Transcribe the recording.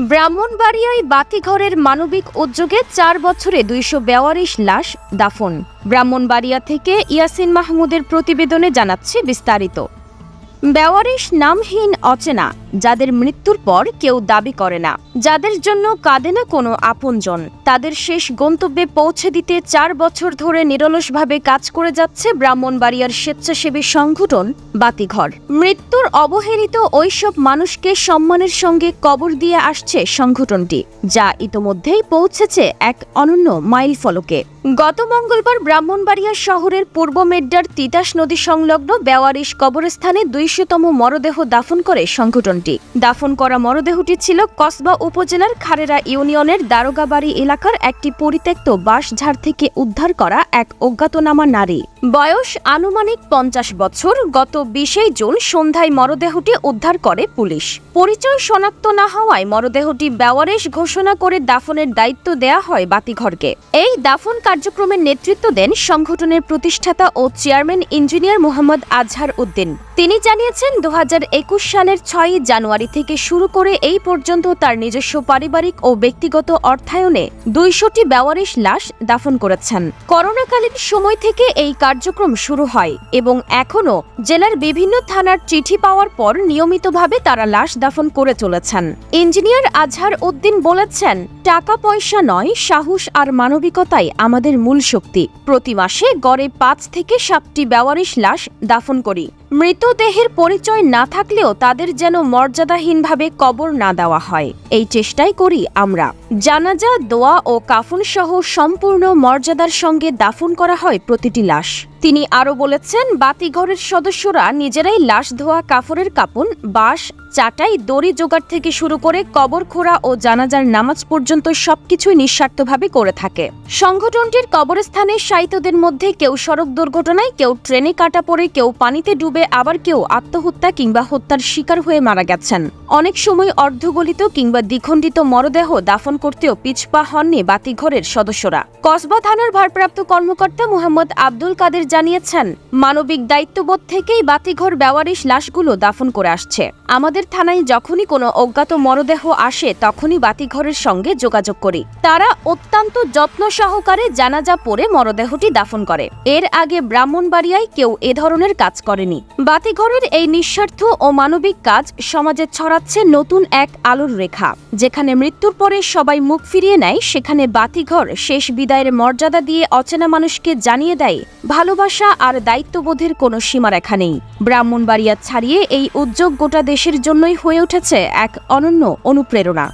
ব্রাহ্মণবাড়িয়ায় বাতিঘরের মানবিক উদ্যোগে চার বছরে দুইশো বেওয়ারিশ লাশ দাফন। ব্রাহ্মণবাড়িয়া থেকে ইয়াসিন মাহমুদের প্রতিবেদনে জানাচ্ছে বিস্তারিত। বেওয়ারিশ নামহীন অচেনা যাদের মৃত্যুর পর কেউ দাবি করে না। যাদের জন্য কাঁদে না কোনো আপনজন, তাদের শেষ গন্তব্যে পৌঁছে দিতে চার বছর ধরে নিরলসভাবে কাজ করে যাচ্ছে ব্রাহ্মণবাড়িয়ার স্বেচ্ছাসেবী সংগঠন বাতিঘর। মৃত্যুর অবহেলিত ওইসব মানুষকে সম্মানের সঙ্গে কবর দিয়ে আসছে সংগঠনটি, যা ইতোমধ্যেই পৌঁছেছে এক অনন্য মাইল ফলকে গত মঙ্গলবার ব্রাহ্মণবাড়িয়া শহরের পূর্ব মেড্ডার তিতাস নদী সংলগ্ন বেওয়ারিশ কবরস্থানে দুইশতম মরদেহ দাফন করে সংগঠনটি। দাফন করা মরদেহটি ছিল কসবা উপজেলার খারেরা ইউনিয়নের দারোগাবাড়ি এলাকার একটি পরিত্যক্ত বাঁশঝাড় থেকে উদ্ধার করা এক অজ্ঞাতনামা নারী। বয়স আনুমানিক পঞ্চাশ বছর। গত বিশেই জুন সন্ধ্যায় মরদেহটি উদ্ধার করে পুলিশ। পরিচয় শনাক্ত না হওয়ায় মরদেহটি বেওয়ারেশ ঘোষণা করে দাফনের দায়িত্ব দেয়া হয় বাতিঘরকে। এই দাফন কার্যক্রমের নেতৃত্ব দেন সংগঠনের প্রতিষ্ঠাতা ও চেয়ারম্যান ইঞ্জিনিয়ার মোহাম্মদ আজহার উদ্দিন। তিনি জানিয়েছেন, দু হাজার একুশ সালের ছয়ই জানুয়ারি থেকে শুরু করে এই পর্যন্ত তার নিজস্ব পারিবারিক ও ব্যক্তিগত অর্থায়নে দুইশোটি বেওয়ারিশ লাশ দাফন করেছেন। করোনাকালীন সময় থেকে এই কার্যক্রম শুরু হয় এবং এখনও জেলার বিভিন্ন থানার চিঠি পাওয়ার পর নিয়মিতভাবে তারা লাশ দাফন করে চলেছেন। ইঞ্জিনিয়ার আজহার উদ্দিন বলেছেন, টাকা পয়সা নয়, সাহস আর মানবিকতাই আমাদের মূল শক্তি। প্রতি মাসে গড়ে পাঁচ থেকে সাতটি বেওয়ারিশ লাশ দাফন করি। মৃতদেহের পরিচয় না থাকলেও তাদের যেন মর্যাদাহীনভাবে কবর না দেওয়া হয়। এই চেষ্টাই করি আমরা। জানাজা, দোয়া ও কাফন সহ সম্পূর্ণ মর্যাদার সঙ্গে দাফন করা হয় প্রতিটি লাশ। তিনি আরও বলেছেন, বাতিঘরের সদস্যরা নিজেরাই লাশ ধোয়া কাফরের কাপন বাঁশ, চাটাই, দড়ি জোগাড় থেকে শুরু করে কবর খোঁড়া ও জানাজার নামাজ পর্যন্ত সবকিছুই নিঃস্বার্থভাবে করে থাকে। সংগঠনটির কবরস্থানে শায়িতদের মধ্যে কেউ সড়ক দুর্ঘটনায়, কেউ ট্রেনে কাটা পড়ে, কেউ পানিতে ডুবে আবার কেউ আত্মহত্যা কিংবা হত্যার শিকার হয়ে মারা গেছেন। অনেক সময় অর্ধগলিত কিংবা দ্বিখণ্ডিত মরদেহ দাফন করতেও পিছপা হননি বাতিঘরের সদস্যরা। কসবা থানার ভারপ্রাপ্ত কর্মকর্তা মোহাম্মদ আব্দুল কাদের জানিয়েছেন, মানবিক দায়িত্ববোধ থেকেই বাতিঘর বেওয়ারিশ লাশগুলো দাফন করে আসছে। আমাদের থানায় যখনই কোনো অজ্ঞাত মরদেহ আসে, তখনই বাতিঘরের সঙ্গে যোগাযোগ করি। তারা অত্যন্ত যত্ন সহকারে জানাজা পরে মরদেহটি দাফন করে। এর আগে ব্রাহ্মণবাড়িয়ায় কেউ এ ধরনের কাজ করেনি। বাতিঘরের এই নিঃস্বার্থ ও মানবিক কাজ সমাজে ছড়াচ্ছে নতুন এক আলোর রেখা। যেখানে মৃত্যুর পরে সবাই মুখ ফিরিয়ে নেয়, সেখানে বাতিঘর শেষ বিদায়ের মর্যাদা দিয়ে অচেনা মানুষকে জানিয়ে দেয় ভালোবাসা আর দায়িত্ববোধের কোনো সীমারেখা নেই। ব্রাহ্মণবাড়িয়া ছাড়িয়ে এই উদ্যোগ গোটা দেশের জন্যই হয়ে উঠেছে এক অনন্য অনুপ্রেরণা।